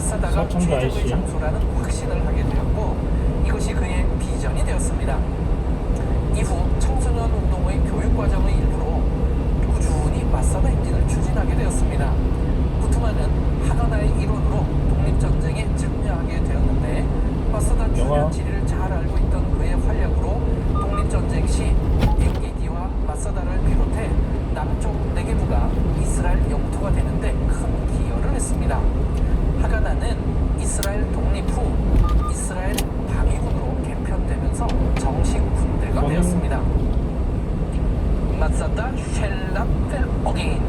서청도 최적의. 장소라는 확신을 하게 되었고 이것이 그의 비전이 되었습니다. 이후 청소년 운동의 교육 과정의 일부로 꾸준히 마사다 행진을 추진하게 되었습니다. 구트만은 하가나의 일원으로 독립전쟁에 참여하게 되었는데 마사다 영화. 주변 지리를 잘 알고 있던 그의 활약으로 독립전쟁 시 엔게디와 마사다를 비롯해 남쪽 네게부가 이스라엘 영토가 되는데 큰 기여를 했습니다. 하가나는 이스라엘 독립 후 이스라엘 방위군으로 개편되면서 정식 군대가 저는- 되었습니다. 마사다 쉘라펠 어게인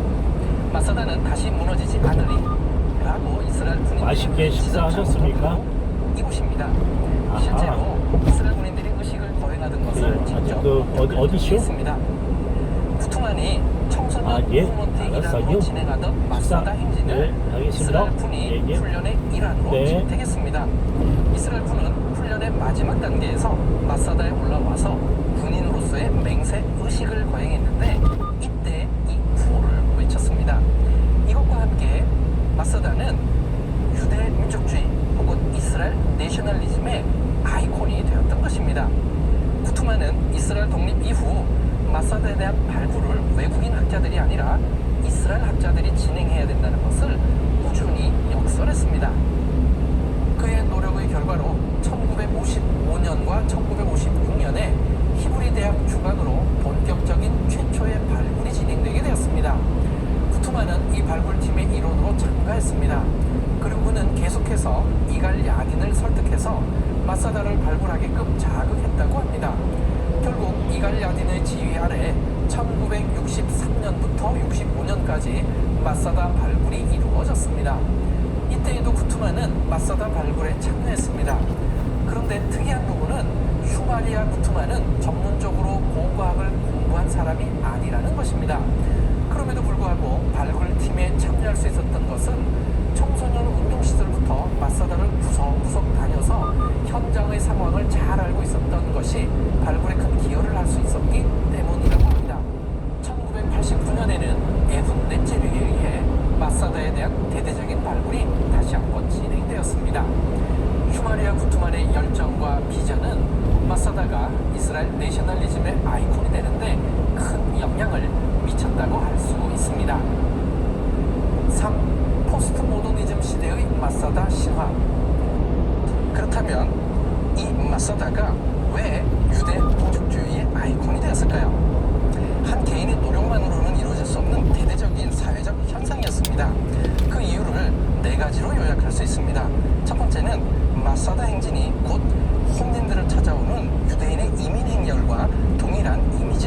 마사다는 다시 무너지지 않으리 라고 이스라엘 군인들이 맛있게 식사하셨습니까? 이곳입니다. 아하. 실제로 이스라엘 군인들이 의식을 거행하던 것을 네, 직접 그 어디- 어디시오? 있습니다. 청소년 아, 예. 일환으로 진행하던 마사다. 행진을 네, 알겠습니다. 이스라엘 군이 예, 예. 훈련의 일환으로 네. 채택했습니다. 이스라엘 군은 훈련의 마지막 단계에서 마사다에 올라와서 군인으로서의 맹세 의식을 거행했는데 이때 이 구호를 외쳤습니다. 이것과 함께 마사다는 유대 민족주의 혹은 이스라엘 내셔널리즘의 아이콘이 되었던 것입니다. 구투만은 이스라엘 독립 이후 마사다에 대한 발굴을 외국인 학자들이 아니라 이스라엘 학자들이 진행해야 된다는 것을 꾸준히 역설했습니다. 그의 노력의 결과로 1955년과 1956년에 히브리 대학 주관으로 본격적인 최초의 발굴이 진행되게 되었습니다. 구투만은 이 발굴팀의 일원으로 참가했습니다. 그리고 그는 계속해서 이갈 야딘을 설득해서 마사다를 발굴하게끔 자극했다고 합니다. 결국 이갈 야딘의 지휘 아래 1963년부터 65년까지 마사다 발굴이 이루어졌습니다. 이때에도 구투만은 마사다 발굴에 참여했습니다. 그런데 특이한 부분은 슈마리아 구투만은 전문적으로 고고학을 공부한 사람이 아니라는 것입니다. 그럼에도 불구하고 발굴팀에 참여할 수 있었던 것은 청소년 운동 시절부터 마사다를 구석구석 다녀서 현장의 상황을 잘 알고 있었던 것이 발굴에 큰 기여를 할 수 있었기 때문이라고 합니다. 1989년에는 에분 넷제르에 의해 마사다에 대한 대대적인 발굴이 다시 한번 진행되었습니다. 슈마리아 구투만의 열정과 비전은 마사다가 이스라엘 내셔널리즘의 아이콘이 되는데 큰 영향을 미쳤다고 할 수 있습니다. 3. 포스트 모더니즘 시대의 마사다 신화 그렇다면 이 마사다가 왜 유대 민족주의의 아이콘이 되었을까요? 한 개인의 노력만으로는 이루어질 수 없는 대대적인 사회적 현상이었습니다. 그 이유를 네 가지로 요약할 수 있습니다. 첫 번째는 마사다 행진이 곧 혼인들을 찾아오는 유대인의 이민 행렬과 동일한 이미